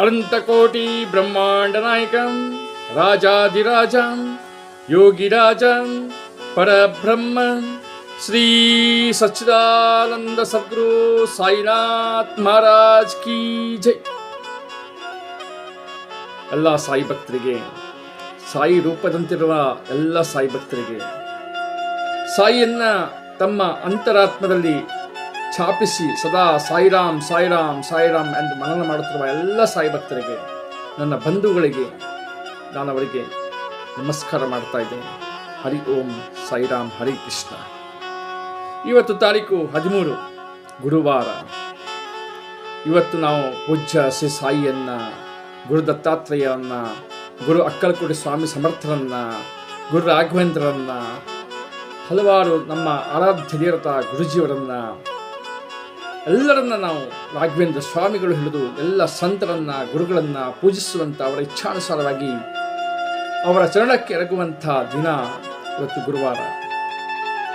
ಅನಂತಕೋಟಿ ಬ್ರಹ್ಮಾಂಡ ನಾಯಕಂ ಯೋಗಿ ಯೋಗಿರಾಜಂ, ಪರಬ್ರಹ್ಮ, ಶ್ರೀ ಸಚ್ಚಿದಾನಂದ ಸದ್ಗುರು ಸಾಯಿನಾಥ್ ಮಹಾರಾಜ್ ಕಿ ಜೈ. ಎಲ್ಲ ಸಾಯಿ ಭಕ್ತರಿಗೆ, ಸಾಯಿ ರೂಪದಂತಿರುವ ಎಲ್ಲ ಸಾಯಿ ಭಕ್ತರಿಗೆ, ಸಾಯಿಯನ್ನ ತಮ್ಮ ಅಂತರಾತ್ಮದಲ್ಲಿ ಛಾಪಿಸಿ, ಸದಾ ಸಾಯಿರಾಮ್ ಸಾಯಿರಾಮ್ ಸಾಯಿರಾಮ್ ಎಂದು ಮನನ ಮಾಡುತ್ತಿರುವ ಎಲ್ಲ ಸಾಯಿ ಭಕ್ತರಿಗೆ, ನನ್ನ ಬಂಧುಗಳಿಗೆ ನಾನು ಅವರಿಗೆ ನಮಸ್ಕಾರ ಮಾಡ್ತಾ ಇದ್ದೇನೆ. ಹರಿ ಓಂ ಸಾಯಿರಾಮ್, ಹರಿ ಕೃಷ್ಣ. ಇವತ್ತು ತಾರೀಕು ಹದಿಮೂರು ಗುರುವಾರ. ಇವತ್ತು ನಾವು ಪೂಜ್ಯ ಶ್ರೀ ಸಾಯಿಯನ್ನ, ಗುರು ದತ್ತಾತ್ರೇಯವನ್ನ ಗುರು ಅಕ್ಕಲಕೋಟೆ ಸ್ವಾಮಿ ಸಮರ್ಥರನ್ನ, ಗುರು ರಾಘವೇಂದ್ರರನ್ನ, ಹಲವಾರು ನಮ್ಮ ಆರಾಧ್ಯ ದೇವತಾ ಗುರುಜಿಯವರನ್ನ ಎಲ್ಲರನ್ನ ನಾವು ರಾಘವೇಂದ್ರ ಸ್ವಾಮಿಗಳು ಹಿಡಿದು ಎಲ್ಲ ಸಂತರನ್ನ, ಗುರುಗಳನ್ನ ಪೂಜಿಸುವಂತ ಅವರ ಇಚ್ಛಾನುಸಾರವಾಗಿ ಅವರ ಚರಣಕ್ಕೆ ಎರಗುವಂಥ ದಿನ ಇವತ್ತು ಗುರುವಾರ.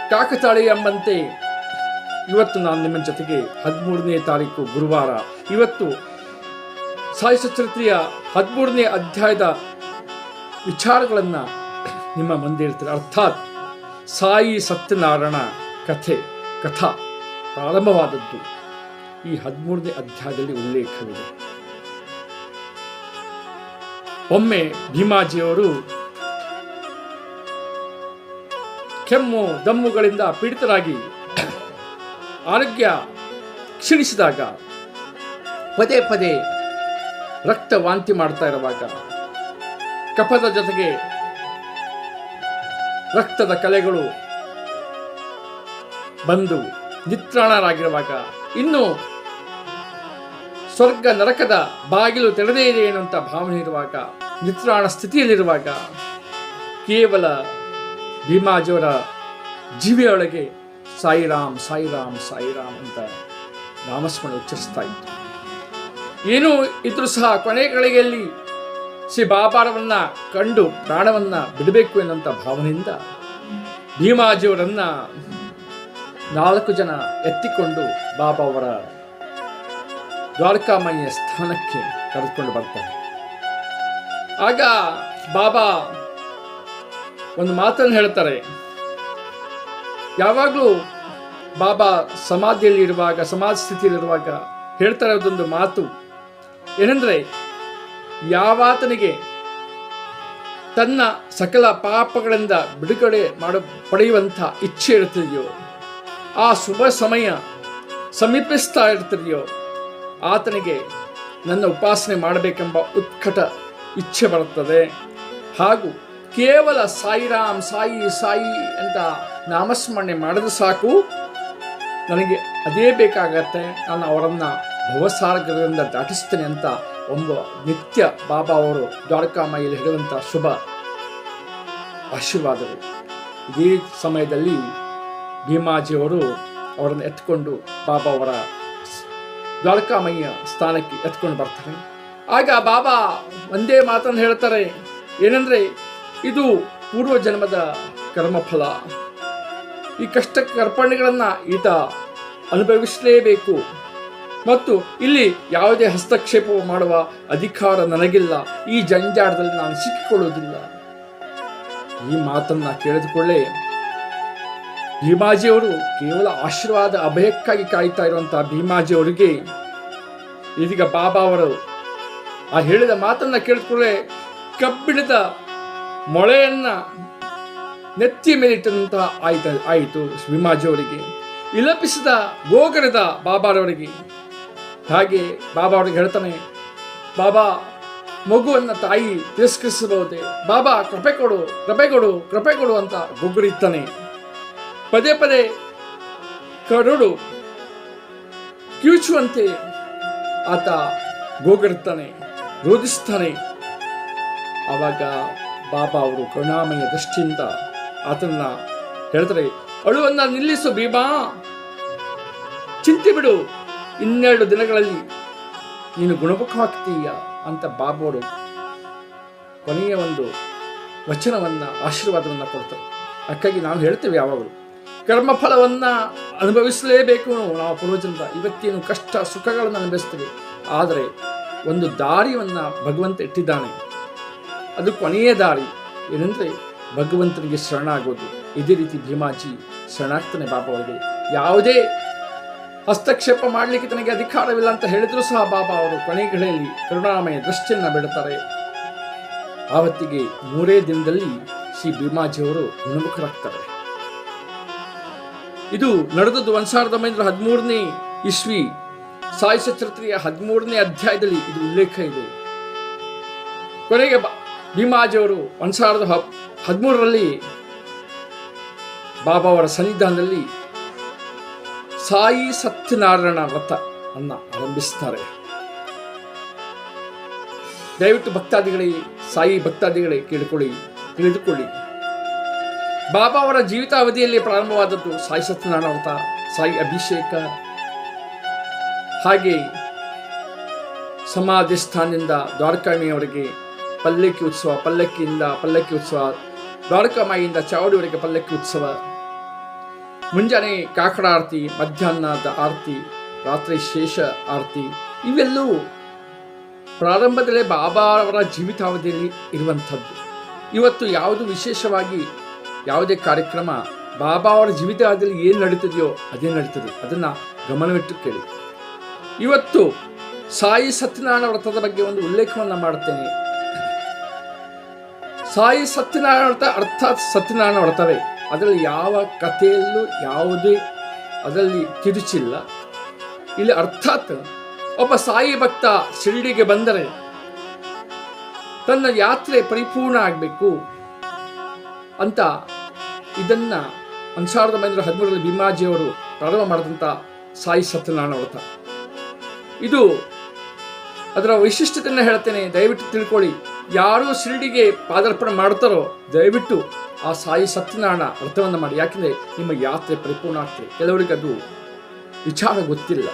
ಕಾಕತಾಳಿ ಎಂಬಂತೆ ಇವತ್ತು ನಾನು ನಿಮ್ಮ ಜೊತೆಗೆ ಹದಿಮೂರನೇ ತಾರೀಕು ಗುರುವಾರ. ಇವತ್ತು ಸಾಯಿ ಸಚರಿತ್ರೆಯ ಹದಿಮೂರನೇ ಅಧ್ಯಾಯದ ವಿಚಾರಗಳನ್ನು ನಿಮ್ಮ ಮುಂದೆ ಇರ್ತಾರೆ ಅರ್ಥಾತ್ ಸಾಯಿ ಸತ್ಯನಾರಾಯಣ ಕಥೆ, ಕಥಾ ಪ್ರಾರಂಭವಾದದ್ದು. ಈ ಹದಿಮೂರನೇ ಅಧ್ಯಾಯದಲ್ಲಿ ಉಲ್ಲೇಖವಿದೆ. ಒಮ್ಮೆ ಭೀಮಾಜಿಯವರು ಕೆಮ್ಮು ದಮ್ಮುಗಳಿಂದ ಪೀಡಿತರಾಗಿ ಆರೋಗ್ಯ ಕ್ಷೀಣಿಸಿದಾಗ, ಪದೇ ಪದೇ ರಕ್ತ ವಾಂತಿ ಮಾಡ್ತಾ ಇರುವಾಗ, ಕಫದ ಜೊತೆಗೆ ರಕ್ತದ ಕಲೆಗಳು ಬಂದು ನಿತ್ರಾಣರಾಗಿರುವಾಗ ಇನ್ನು ಸ್ವರ್ಗ ನರಕದ ಬಾಗಿಲು ತೆರೆದೇ ಇದೆ ಎನ್ನುವಂಥ ಭಾವನೆ ಇರುವಾಗ, ನಿತ್ರಾಣ ಸ್ಥಿತಿಯಲ್ಲಿರುವಾಗ, ಕೇವಲ ಭೀಮಾಜಿಯವರ ಜೀವಿಯೊಳಗೆ ಸಾಯಿರಾಮ್ ಸಾಯಿರಾಮ್ ಸಾಯಿರಾಮ್ ಅಂತ ನಾಮಸ್ಮರಣೆ ಉಚ್ಚರಿಸ್ತಾ ಇತ್ತು. ಏನೂ ಇದ್ರೂ ಸಹ ಕೊನೆ ಗಳಿಗೆಯಲ್ಲಿ ಶ್ರೀ ಬಾಬಾರವನ್ನ ಕಂಡು ಪ್ರಾಣವನ್ನ ಬಿಡಬೇಕು ಎನ್ನುವಂಥ ಭಾವನೆಯಿಂದ ಭೀಮಾಜಿಯವರನ್ನ ನಾಲ್ಕು ಜನ ಎತ್ತಿಕೊಂಡು ಬಾಬಾ ಅವರ ದ್ವಾರಕಾಮಯ್ಯ ಸ್ಥಾನಕ್ಕೆ ಕರೆದುಕೊಂಡು ಬರ್ತಾರೆ. ಆಗ ಬಾಬಾ ಒಂದು ಮಾತನ್ನು ಹೇಳ್ತಾರೆ. ಯಾವಾಗಲೂ ಬಾಬಾ ಸಮಾಧಿಯಲ್ಲಿ ಇರುವಾಗ ಸಮಾಜ ಸ್ಥಿತಿಯಲ್ಲಿರುವಾಗ ಹೇಳ್ತಾರೆ ಅದೊಂದು ಮಾತು. ಏನೆಂದರೆ, ಯಾವಾತನಿಗೆ ತನ್ನ ಸಕಲ ಪಾಪಗಳಿಂದ ಬಿಡುಗಡೆ ಮಾಡ, ಪಡೆಯುವಂಥ ಇಚ್ಛೆ ಇರ್ತಿದೆಯೋ ಆ ಶುಭ ಸಮಯ ಸಮೀಪಿಸ್ತಾ ಇರ್ತಿದೆಯೋ ಆತನಿಗೆ ನನ್ನ ಉಪಾಸನೆ ಮಾಡಬೇಕೆಂಬ ಉತ್ಕಟ ಇಚ್ಛೆ ಬರುತ್ತದೆ. ಹಾಗೂ ಕೇವಲ ಸಾಯಿರಾಮ್, ಸಾಯಿ ಸಾಯಿ ಅಂತ ನಾಮಸ್ಮರಣೆ ಮಾಡಿದ್ರೆ ಸಾಕು. ನನಗೆ ಅದೇ ಬೇಕಾಗತ್ತೆ. ನಾನು ಅವರನ್ನು ಭವಸಾಗರದಿಂದ ದಾಟಿಸ್ತೇನೆ ಅಂತ ಒಂದು ನಿತ್ಯ ಬಾಬಾ ಅವರು ದ್ವಾರಕಾಮಾಯಿಯಲ್ಲಿ ಹೇಳುವಂಥ ಶುಭ ಆಶೀರ್ವಾದಗಳು. ಇದೇ ಸಮಯದಲ್ಲಿ ಭೀಮಾಜಿಯವರು ಅವರನ್ನು ಎತ್ಕೊಂಡು ಬಾಬಾ ಅವರ ದ್ವಾರಕಾಮಯ್ಯ ಸ್ಥಾನಕ್ಕೆ ಎತ್ಕೊಂಡು ಬರ್ತಾರೆ. ಆಗ ಬಾಬಾ ಒಂದೇ ಮಾತನ್ನು ಹೇಳ್ತಾರೆ, ಏನಂದರೆ, ಇದು ಪೂರ್ವ ಜನ್ಮದ ಕರ್ಮಫಲ. ಈ ಕಷ್ಟ ಕರ್ಪಣೆಗಳನ್ನು ಈತ ಅನುಭವಿಸಲೇಬೇಕು. ಮತ್ತು ಇಲ್ಲಿ ಯಾವುದೇ ಹಸ್ತಕ್ಷೇಪ ಮಾಡುವ ಅಧಿಕಾರ ನನಗಿಲ್ಲ, ಈ ಜಂಜಾಟದಲ್ಲಿ ನಾನು ಸಿಕ್ಕಿಕೊಳ್ಳುವುದಿಲ್ಲ. ಈ ಮಾತನ್ನು ಕೇಳಿದುಕೊಳ್ಳೆ ಭೀಮಾಜಿಯವರು ಕೇವಲ ಆಶೀರ್ವಾದ, ಅಭಯಕ್ಕಾಗಿ ಕಾಯ್ತಾ ಇರುವಂತಹ ಭೀಮಾಜಿಯವರಿಗೆ ಇದೀಗ ಬಾಬಾ ಅವರು ಆ ಹೇಳಿದ ಮಾತನ್ನ ಕೇಳಿದ್ಕೊಳ್ಳೆ ಕಬ್ಬಿಣದ ಮೊಳೆಯನ್ನ ನೆತ್ತಿ ಮೇಲಿಟ್ಟಂತಹ ಆಯ್ತ ಆಯಿತು ಭೀಮಾಜಿಯವರಿಗೆ. ಇಲಪಿಸಿದ ಗೋಗರದ ಬಾಬಾರವರಿಗೆ. ಹಾಗೆ ಬಾಬಾ ಅವರಿಗೆ ಹೇಳ್ತಾನೆ, ಬಾಬಾ, ಮಗುವನ್ನ ತಾಯಿ ತಿರಸ್ಕರಿಸಬಹುದೇ? ಬಾಬಾ, ಕೃಪೆ ಕೊಡು ಕೃಪೆ ಕೊಡು ಕೃಪೆ ಕೊಡು ಅಂತ ಗುಗ್ಗುರಿತ್ತಾನೆ ಪದೇ ಪದೇ ಕರುಳು ಕಿವುಚುವಂತೆ ಆತ ಗೋಗರುತ್ತಾನೆ, ರೋಧಿಸ್ತಾನೆ. ಆವಾಗ ಬಾಬಾ ಅವರು ಕರುಣಾಮಯ ದೃಷ್ಟಿಯಿಂದ ಆತನ್ನ ಹೇಳ್ತಾರೆ, ಅಳುವನ್ನ ನಿಲ್ಲಿಸು ಬೀಬಾ ಚಿಂತೆ ಬಿಡು, ಇನ್ನೆರಡು ದಿನಗಳಲ್ಲಿ ನೀನು ಗುಣಮುಖವಾಗ್ತೀಯ ಅಂತ ಬಾಬವರು ಕೊನೆಯ ಒಂದು ವಚನವನ್ನ, ಆಶೀರ್ವಾದವನ್ನ ಕೊಡ್ತಾರೆ. ಅಕ್ಕಾಗಿ ನಾವು ಹೇಳ್ತೇವೆ ಯಾವಾಗಲೂ. ಕರ್ಮಫಲವನ್ನ ಅನುಭವಿಸಲೇಬೇಕು ನಾವು. ಪೂರ್ವಜನದ ಇವತ್ತೇನು ಕಷ್ಟ ಸುಖಗಳನ್ನು ಅನುಭವಿಸ್ತೀವಿ. ಆದರೆ ಒಂದು ದಾರಿಯನ್ನು ಭಗವಂತ ಇಟ್ಟಿದ್ದಾನೆ. ಅದು ಕೊನೆಯ ದಾರಿ. ಏನಂದರೆ ಭಗವಂತನಿಗೆ ಶರಣಾಗೋದು. ಇದೇ ರೀತಿ ಭೀಮಾಜಿ ಶರಣಾಗ್ತಾನೆ ಬಾಬಾ ಅವರಿಗೆ ಯಾವುದೇ ಹಸ್ತಕ್ಷೇಪ ಮಾಡಲಿಕ್ಕೆ ತನಗೆ ಅಧಿಕಾರವಿಲ್ಲ ಅಂತ ಹೇಳಿದ್ರು ಸಹ ಬಾಬಾ ಅವರು ಕೊನೆಗಳಲ್ಲಿ ಕರುಣಾಮಯ ದೃಷ್ಟಿಯನ್ನು ಬಿಡುತ್ತಾರೆ. ಆವತ್ತಿಗೆ ಮೂರೇ ದಿನದಲ್ಲಿ ಶ್ರೀ ಭೀಮಾಜಿಯವರು ಗುಣಮುಖರಾಗ್ತಾರೆ. ಇದು ನಡೆದದ್ದು ಒಂದ್ ಸಾವಿರದ ಒಂಬೈನೂರ ಹದಿಮೂರನೇ ಇಸ್ವಿ. ಸಾಯಿ ಹದಿಮೂರನೇ ಅಧ್ಯಾಯದಲ್ಲಿ ಇದು ಉಲ್ಲೇಖ ಇದೆ. ಕೊನೆಗೆ ಭೀಮಾಜಿಯವರು ಒಂದ್ ಸಾವಿರದ ಹದಿಮೂರರಲ್ಲಿ ಬಾಬಾ ಅವರ ಸನ್ನಿಧಾನದಲ್ಲಿ ಸಾಯಿ ಸತ್ಯನಾರಾಯಣ ವ್ರತ ಅನ್ನ ಆರಂಭಿಸ್ತಾರೆ. ದಯವಿಟ್ಟು ಭಕ್ತಾದಿಗಳೇ, ಸಾಯಿ ಭಕ್ತಾದಿಗಳೇ ಕೇಳಿಕೊಳ್ಳಿ, ತಿಳಿದುಕೊಳ್ಳಿ. ಬಾಬಾ ಅವರ ಜೀವಿತಾವಧಿಯಲ್ಲಿ ಪ್ರಾರಂಭವಾದದ್ದು ಸಾಯಿ ಸತ್ಯನಾರಾಯಣ ಅವತ ಸಾಯಿ ಅಭಿಷೇಕ. ಹಾಗೆ ಸಮಾಧಿ ಸ್ಥಾನದಿಂದ ದ್ವಾರಕಾಮಿಯವರೆಗೆ ಪಲ್ಲಕ್ಕಿ ಉತ್ಸವ, ಪಲ್ಲಕ್ಕಿಯಿಂದ ಪಲ್ಲಕ್ಕಿ ಉತ್ಸವ, ದ್ವಾರಕಾಮಾಯಿಯಿಂದ ಚಾವಡಿವರೆಗೆ ಪಲ್ಲಕ್ಕಿ ಉತ್ಸವ. ಮುಂಜಾನೆ ಕಾಕಡ ಆರತಿ, ಮಧ್ಯಾಹ್ನದ ಆರತಿ, ರಾತ್ರಿ ಶೇಷ ಆರತಿ, ಇವೆಲ್ಲವೂ ಪ್ರಾರಂಭದಲ್ಲೇ ಬಾಬಾ ಅವರ ಜೀವಿತಾವಧಿಯಲ್ಲಿ ಇರುವಂಥದ್ದು. ಇವತ್ತು ಯಾವುದು ವಿಶೇಷವಾಗಿ ಯಾವುದೇ ಕಾರ್ಯಕ್ರಮ ಬಾಬಾ ಅವರ ಜೀವಿತಾವಧಿಯಲ್ಲಿ ಏನು ನಡೀತದೆಯೋ ಅದೇ ನಡೀತದೆ. ಅದನ್ನು ಗಮನವಿಟ್ಟು ಕೇಳಿ. ಇವತ್ತು ಸಾಯಿ ಸತ್ಯನಾರಾಯಣ ವ್ರತದ ಬಗ್ಗೆ ಒಂದು ಉಲ್ಲೇಖವನ್ನು ಮಾಡುತ್ತೇನೆ. ಸಾಯಿ ಸತ್ಯನಾರಾಯಣ ವ್ರತ ಅರ್ಥಾತ್ ಸತ್ಯನಾರಾಯಣ ವ್ರತವೇ. ಅದರಲ್ಲಿ ಯಾವ ಕಥೆಯಲ್ಲೂ ಯಾವುದೇ ಅದರಲ್ಲಿ ತಿರುಚಿಲ್ಲ. ಇಲ್ಲಿ ಅರ್ಥಾತ್ ಒಬ್ಬ ಸಾಯಿ ಭಕ್ತ ಶಿರಡಿಗೆ ಬಂದರೆ ತನ್ನ ಯಾತ್ರೆ ಪರಿಪೂರ್ಣ ಆಗಬೇಕು ಅಂತ ಇದನ್ನ ಒಂದು ಸಾವಿರದ ಒಂಬೈನೂರ ಹದಿಮೂರರಲ್ಲಿ ಭೀಮಾಜಿಯವರು ಪ್ರಾರಂಭ ಮಾಡಿದಂಥ ಸಾಯಿ ಸತ್ಯನಾರಾಯಣ ವ್ರತ. ಇದು ಅದರ ವೈಶಿಷ್ಟ್ಯತೆಯನ್ನು ಹೇಳ್ತೇನೆ. ದಯವಿಟ್ಟು ತಿಳ್ಕೊಳ್ಳಿ. ಯಾರು ಶಿರಡಿಗೆ ಪಾದಾರ್ಪಣೆ ಮಾಡ್ತಾರೋ ದಯವಿಟ್ಟು ಆ ಸಾಯಿ ಸತ್ಯನಾರಾಯಣ ವ್ರತವನ್ನು ಮಾಡಿ. ಯಾಕೆಂದರೆ ನಿಮ್ಮ ಯಾತ್ರೆ ಪರಿಪೂರ್ಣ ಆಗ್ತದೆ. ಕೆಲವರಿಗೆ ಅದು ವಿಚಾರ ಗೊತ್ತಿಲ್ಲ.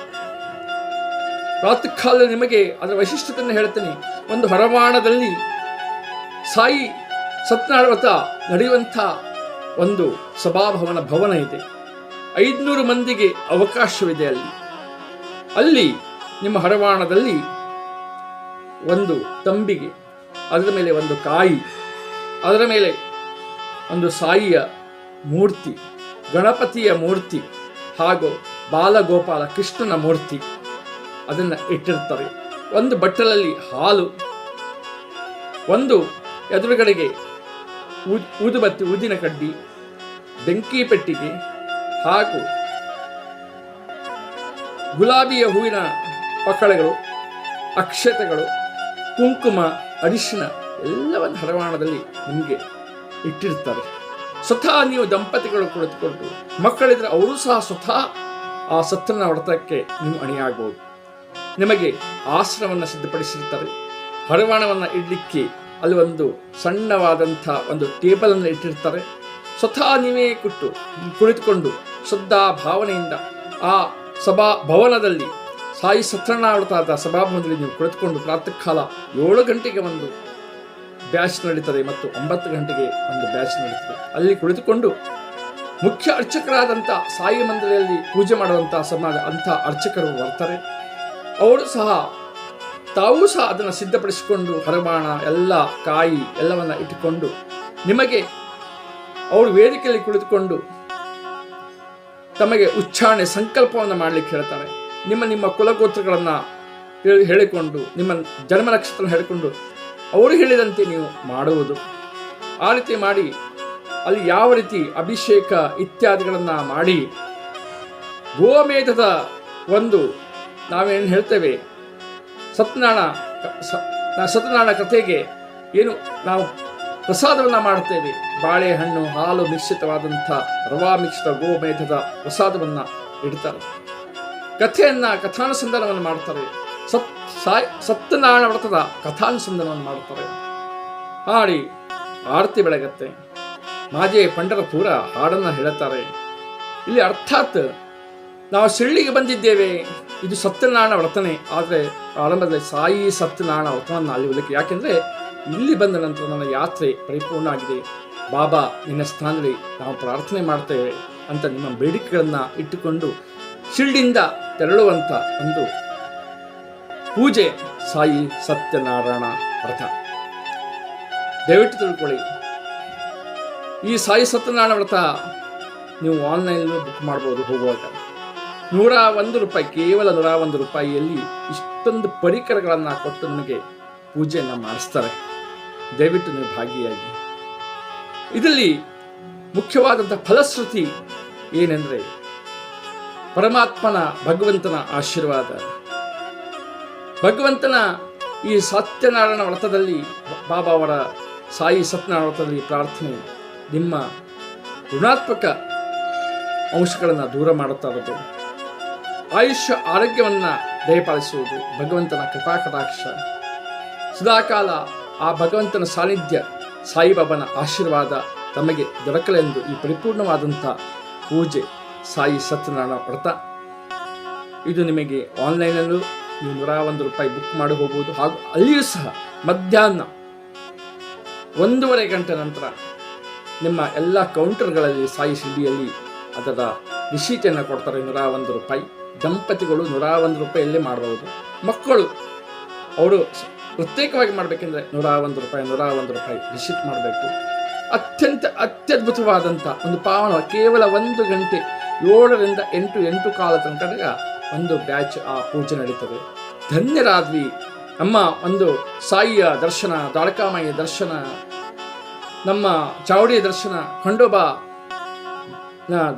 ಪ್ರಾತಃ ಕಾಲದಲ್ಲಿ ನಿಮಗೆ ಅದರ ವೈಶಿಷ್ಟ್ಯತೆಯನ್ನು ಹೇಳ್ತೇನೆ. ಒಂದು ಹೊರವಾಣದಲ್ಲಿ ಸಾಯಿ ಸತ್ಯನಾರಾಯಣ ವ್ರತ ನಡೆಯುವಂಥ ಒಂದು ಸಭಾಭವನ ಭವನ ಇದೆ. ಐದುನೂರು ಮಂದಿಗೆ ಅವಕಾಶವಿದೆ ಅಲ್ಲಿ. ಅಲ್ಲಿ ನಿಮ್ಮ ಹರವಾಣದಲ್ಲಿ ಒಂದು ತಂಬಿಗೆ, ಅದರ ಮೇಲೆ ಒಂದು ಕಾಯಿ, ಅದರ ಮೇಲೆ ಒಂದು ಸಾಯಿಯ ಮೂರ್ತಿ, ಗಣಪತಿಯ ಮೂರ್ತಿ ಹಾಗೂ ಬಾಲಗೋಪಾಲ ಕೃಷ್ಣನ ಮೂರ್ತಿ ಅದನ್ನು ಇಟ್ಟಿರ್ತಾರೆ ಒಂದು ಬಟ್ಟಲಲ್ಲಿ ಹಾಲು, ಒಂದು ಎದುರುಗಡೆಗೆ ಊದ್- ಊದುಬತ್ತಿ, ಊದಿನ ಕಡ್ಡಿ ಬೆಂಕಿ ಪೆಟ್ಟಿಗೆ ಹಾಗೂ ಗುಲಾಬಿಯ ಹೂವಿನ ಪಕ್ಕಳೆಗಳು ಅಕ್ಷತೆಗಳು, ಕುಂಕುಮ, ಅರಿಶಿನ ಎಲ್ಲವನ್ನು ಹರವಾಣದಲ್ಲಿ ನಿಮಗೆ ಇಟ್ಟಿರ್ತಾರೆ ಸ್ವತಃ ನೀವು ದಂಪತಿಗಳು ಕುಳಿತುಕೊಂಡು, ಮಕ್ಕಳಿದ್ರೆ ಅವರು ಸಹ ಸ್ವತಃ ಆ ಸತ್ತನ ಹೊಡೆತಕ್ಕೆ ನೀವು ಅಣಿಯಾಗಬಹುದು. ನಿಮಗೆ ಆಶ್ರಮವನ್ನು ಸಿದ್ಧಪಡಿಸಿರ್ತಾರೆ ಹರವಾಣವನ್ನು ಇಡಲಿಕ್ಕೆ ಅಲ್ಲಿ ಒಂದು ಸಣ್ಣವಾದಂಥ ಒಂದು ಟೇಬಲ್ ಅನ್ನು ಇಟ್ಟಿರ್ತಾರೆ ಸ್ವತಃ ನೀವೇ ಕೊಟ್ಟು ಕುಳಿತುಕೊಂಡು ಶ್ರದ್ಧಾ ಭಾವನೆಯಿಂದ ಆ ಸಭಾ ಭವನದಲ್ಲಿ ಸಾಯಿ ಸತ್ಯನಾರಾಯಣ ಸಭಾಭವನದಲ್ಲಿ ನೀವು ಕುಳಿತುಕೊಂಡು ಪ್ರಾತಃ ಕಾಲ ಏಳು ಗಂಟೆಗೆ ಒಂದು ಬ್ಯಾಚ್ ನಡೀತದೆ ಮತ್ತು ಒಂಬತ್ತು ಗಂಟೆಗೆ ಒಂದು ಬ್ಯಾಚ್ ನಡೀತದೆ. ಅಲ್ಲಿ ಕುಳಿತುಕೊಂಡು ಮುಖ್ಯ ಅರ್ಚಕರಾದಂಥ ಸಾಯಿ ಮಂದಿರದಲ್ಲಿ ಪೂಜೆ ಮಾಡುವಂಥ ಸಮಾಜ ಅಂಥ ಅರ್ಚಕರು ಬರ್ತಾರೆ. ಅವರು ಸಹ ತಾವೂ ಸಹ ಅದನ್ನು ಸಿದ್ಧಪಡಿಸಿಕೊಂಡು ಹರಬಾಣ ಎಲ್ಲ ಕಾಯಿ, ಎಲ್ಲವನ್ನ ಇಟ್ಟುಕೊಂಡು ನಿಮಗೆ ಅವರು ವೇದಿಕೆಯಲ್ಲಿ ಕುಳಿತುಕೊಂಡು ತಮಗೆ ಉಚ್ಚಾರಣೆ ಸಂಕಲ್ಪವನ್ನು ಮಾಡಲಿಕ್ಕೆ ಹೇಳ್ತಾರೆ. ನಿಮ್ಮ ನಿಮ್ಮ ಕುಲಗೋತ್ರಗಳನ್ನು ಹೇಳಿ ಹೇಳಿಕೊಂಡು, ನಿಮ್ಮ ಜನ್ಮ ನಕ್ಷತ್ರ ಹೇಳಿಕೊಂಡು ಅವರು ಹೇಳಿದಂತೆ ನೀವು ಮಾಡುವುದು. ಆ ರೀತಿ ಮಾಡಿ, ಅಲ್ಲಿ ಯಾವ ರೀತಿ ಅಭಿಷೇಕ ಇತ್ಯಾದಿಗಳನ್ನು ಮಾಡಿ, ಗೋಮೇಧದ ಒಂದು ನಾವೇನು ಹೇಳ್ತೇವೆ? ಸತ್ಯನಾರಾಯಣ ಸತ್ಯನಾರಾಯಣ ಕಥೆಗೆ ಏನು ನಾವು ಪ್ರಸಾದವನ್ನು ಮಾಡ್ತೇವೆ ಬಾಳೆಹಣ್ಣು, ಹಾಲು ಮಿಶ್ರಿತವಾದಂಥ ರವಾ ಮಿಶ್ರಿತ ಗೋಮೇಧದ ಪ್ರಸಾದವನ್ನು ಇಡ್ತಾರೆ. ಕಥೆಯನ್ನ, ಕಥಾನುಸಂಧಾನವನ್ನು ಮಾಡ್ತಾರೆ. ಸತ್, ಸಾಯ್, ಸತ್ಯನಾರಾಯಣ ವ್ರತದ ಕಥಾನುಸಂಧಾನವನ್ನು ಮಾಡ್ತಾರೆ. ಹಾಡಿ ಆರತಿ ಬೆಳಗತ್ತೆ. ಮಾಜೆ ಪಂಡರಪುರ ಹಾಡನ್ನು ಹೇಳುತ್ತಾರೆ ಇಲ್ಲಿ ಅರ್ಥಾತ್ ನಾವು ಶಿರಳಿಗೆ ಬಂದಿದ್ದೇವೆ. ಇದು ಸತ್ಯನಾರಾಯಣ ವ್ರತನೆ. ಆದರೆ ಆರಂಭದಲ್ಲಿ ಸಾಯಿ ಸತ್ಯನಾರಾಯಣ ವ್ರತವನ್ನು ಅಲ್ಲಿ ಉಲ್ಲೇಖ ಯಾಕೆಂದರೆ ಇಲ್ಲಿ ಬಂದ ನಂತರ ನನ್ನ ಯಾತ್ರೆ ಪರಿಪೂರ್ಣ ಆಗಿದೆ. ಬಾಬಾ, ನಿನ್ನ ಸ್ಥಾನದಲ್ಲಿ ನಾವು ಪ್ರಾರ್ಥನೆ ಮಾಡ್ತೇವೆ ಅಂತ ನಿಮ್ಮ ಬೇಡಿಕೆಗಳನ್ನು ಇಟ್ಟುಕೊಂಡು ಶಿಲ್ಡಿಂದ ತೆರಳುವಂಥ ಒಂದು ಪೂಜೆ ಸಾಯಿ ಸತ್ಯನಾರಾಯಣ ವ್ರತ. ದಯವಿಟ್ಟು ತಿಳ್ಕೊಳ್ಳಿ. ಈ ಸಾಯಿ ಸತ್ಯನಾರಾಯಣ ವ್ರತ ನೀವು ಆನ್ಲೈನಲ್ಲಿ ಬುಕ್ ಮಾಡ್ಬೋದು ಹೋಗುವಾಗ. ನೂರ ಒಂದು ರೂಪಾಯಿ, ಕೇವಲ ನೂರ ಒಂದು ರೂಪಾಯಿಯಲ್ಲಿ ಇಷ್ಟೊಂದು ಪರಿಕರಗಳನ್ನು ಕೊಟ್ಟು ನಿಮಗೆ ಪೂಜೆಯನ್ನು ಮಾಡಿಸ್ತಾರೆ. ದಯವಿಟ್ಟು ನೀವು ಭಾಗಿಯಾಗಿ. ಇದರಲ್ಲಿ ಮುಖ್ಯವಾದಂಥ ಫಲಶ್ರುತಿ ಏನೆಂದರೆ ಪರಮಾತ್ಮನ ಭಗವಂತನ ಆಶೀರ್ವಾದ. ಭಗವಂತನ ಈ ಸತ್ಯನಾರಾಯಣ ವ್ರತದಲ್ಲಿ ಬಾಬಾ ಅವರ ಸಾಯಿ ಸತ್ಯನಾರಾಯಣ ವ್ರತದಲ್ಲಿ ಪ್ರಾರ್ಥನೆ ನಿಮ್ಮ ಋಣಾತ್ಮಕ ಅಂಶಗಳನ್ನು ದೂರ ಮಾಡುತ್ತಾ ಇರೋದು ಆಯುಷ್ಯ ಆರೋಗ್ಯವನ್ನು ದಯಪಾಲಿಸುವುದು ಭಗವಂತನ ಕೃಪಾ ಕಟಾಕ್ಷ ಸದಾಕಾಲ ಆ ಭಗವಂತನ ಸಾನ್ನಿಧ್ಯ ಸಾಯಿಬಾಬನ ಆಶೀರ್ವಾದ ತಮಗೆ ದೊರಕಲೆಂದು ಈ ಪರಿಪೂರ್ಣವಾದಂಥ ಪೂಜೆ ಸಾಯಿ ಸತ್ಯನಾರಾಯಣ ವ್ರತ. ಇದು ನಿಮಗೆ ಆನ್ಲೈನಲ್ಲೂ ನೀವು ನೂರ ಒಂದು ರೂಪಾಯಿ ಬುಕ್ ಮಾಡಿ ಹೋಗ್ಬೋದು. ಹಾಗೂ ಅಲ್ಲಿಯೂ ಸಹ ಮಧ್ಯಾಹ್ನ ಒಂದೂವರೆ ಗಂಟೆ ನಂತರ ನಿಮ್ಮ ಎಲ್ಲ ಕೌಂಟರ್ಗಳಲ್ಲಿ ಸಾಯಿ ಸಿಡಿಯಲ್ಲಿ ಅದರ ನಿಶೀತೆಯನ್ನು ಕೊಡ್ತಾರೆ ನೂರ ಒಂದು ರೂಪಾಯಿ. ದಂಪತಿಗಳು ನೂರ ಒಂದು ರೂಪಾಯಿಯಲ್ಲೇ ಮಾಡಬಹುದು ಮಕ್ಕಳು ಅವರು ಪ್ರತ್ಯೇಕವಾಗಿ ಮಾಡಬೇಕೆಂದ್ರೆ ನೂರ ಒಂದು ರೂಪಾಯಿ, ನೂರ ಒಂದು ರೂಪಾಯಿ ರಿಸೀಟ್ ಮಾಡಬೇಕು. ಅತ್ಯಂತ ಅತ್ಯದ್ಭುತವಾದಂಥ ಒಂದು ಪಾವನ ಕೇವಲ ಒಂದು ಗಂಟೆ ಏಳರಿಂದ ಎಂಟು ಎಂಟು ಕಾಲ ತನಕ ಒಂದು ಬ್ಯಾಚ್ ಆ ಪೂಜೆ ನಡೀತದೆ. ಧನ್ಯರಾದ್ವಿ. ನಮ್ಮ ಒಂದು ಸಾಯಿಯ ದರ್ಶನ, ದ್ವಾರಕಾಮಾಯಿಯ ದರ್ಶನ, ನಮ್ಮ ಚಾವಡಿಯ ದರ್ಶನ, ಖಂಡೋಬಾ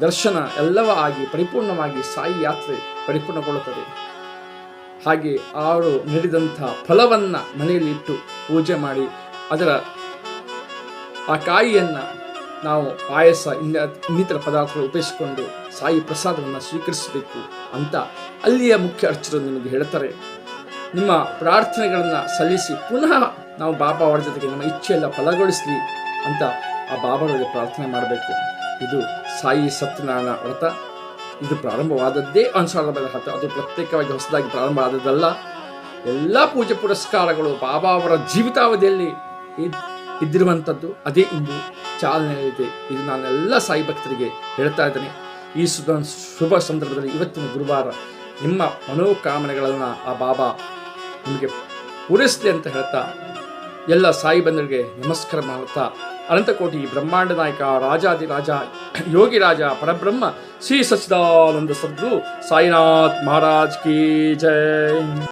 ದರ್ಶನ ಎಲ್ಲವೂ ಆಗಿ ಪರಿಪೂರ್ಣವಾಗಿ ಸಾಯಿ ಯಾತ್ರೆ ಪರಿಪೂರ್ಣಗೊಳ್ಳುತ್ತದೆ. ಹಾಗೆ ಅವರು ನೀಡಿದಂಥ ಫಲವನ್ನು ಮನೆಯಲ್ಲಿ ಇಟ್ಟು ಪೂಜೆ ಮಾಡಿ, ಅದರ ಆ ಕಾಯಿಯನ್ನು ನಾವು ಪಾಯಸ ಇನ್ನ ಇನ್ನಿತರ ಪದಾರ್ಥಗಳು ಉಪಯೋಗಿಸಿಕೊಂಡು ಸಾಯಿ ಪ್ರಸಾದವನ್ನು ಸ್ವೀಕರಿಸಬೇಕು ಅಂತ ಅಲ್ಲಿಯ ಮುಖ್ಯ ಅರ್ಚರು ನಿಮಗೆ ಹೇಳ್ತಾರೆ. ನಿಮ್ಮ ಪ್ರಾರ್ಥನೆಗಳನ್ನು ಸಲ್ಲಿಸಿ ಪುನಃ ನಾವು ಬಾಬಾ ಅವರ ಜೊತೆಗೆ ನಮ್ಮ ಇಚ್ಛೆಯೆಲ್ಲ ಫಲಗೊಳಿಸಲಿ ಅಂತ ಆ ಬಾಬಾಗಳಿಗೆ ಪ್ರಾರ್ಥನೆ ಮಾಡಬೇಕು. ಇದು ಸಾಯಿ ಸತ್ಯನಾರಾಯಣ ವ್ರತ. ಇದು ಪ್ರಾರಂಭವಾದದ್ದೇ ಸಾವಿರದ ಹತ್ತು ಅದು ಪ್ರತ್ಯೇಕವಾಗಿ ಹೊಸದಾಗಿ ಪ್ರಾರಂಭ ಆದದ್ದಲ್ಲ ಎಲ್ಲ ಪೂಜೆ ಪುರಸ್ಕಾರಗಳು ಬಾಬಾ ಅವರ ಜೀವಿತಾವಧಿಯಲ್ಲಿ ಇದ್- ಇದ್ದಿರುವಂಥದ್ದು ಅದೇ ಇಂದು ಚಾಲನೆಯಲ್ಲಿದೆ. ಇದು ನಾನೆಲ್ಲ ಸಾಯಿ ಭಕ್ತರಿಗೆ ಹೇಳ್ತಾ ಇದ್ದೇನೆ. ಈ ಸುಧ ಶುಭ ಸಂದರ್ಭದಲ್ಲಿ ಇವತ್ತಿನ ಗುರುವಾರ ನಿಮ್ಮ ಮನೋಕಾಮನೆಗಳನ್ನು ಆ ಬಾಬಾ ನಿಮಗೆ ಪೂರೈಸಲಿ ಅಂತ ಹೇಳ್ತಾ ಎಲ್ಲ ಸಾಯಿ ಬಂಧರಿಗೆ ನಮಸ್ಕಾರ ಮಾಡುತ್ತಾ ಅನಂತಕೋಟಿ ಬ್ರಹ್ಮಾಂಡ ನಾಯಕ ಯೋಗಿ ರಾಜ ಪರಬ್ರಹ್ಮ ಶ್ರೀ ಸಚ್ಚಿದಾನಂದ ಸದ್ಗುರು ಸಾಯಿನಾಥ್ ಮಹಾರಾಜ್ ಕಿ ಜೈ.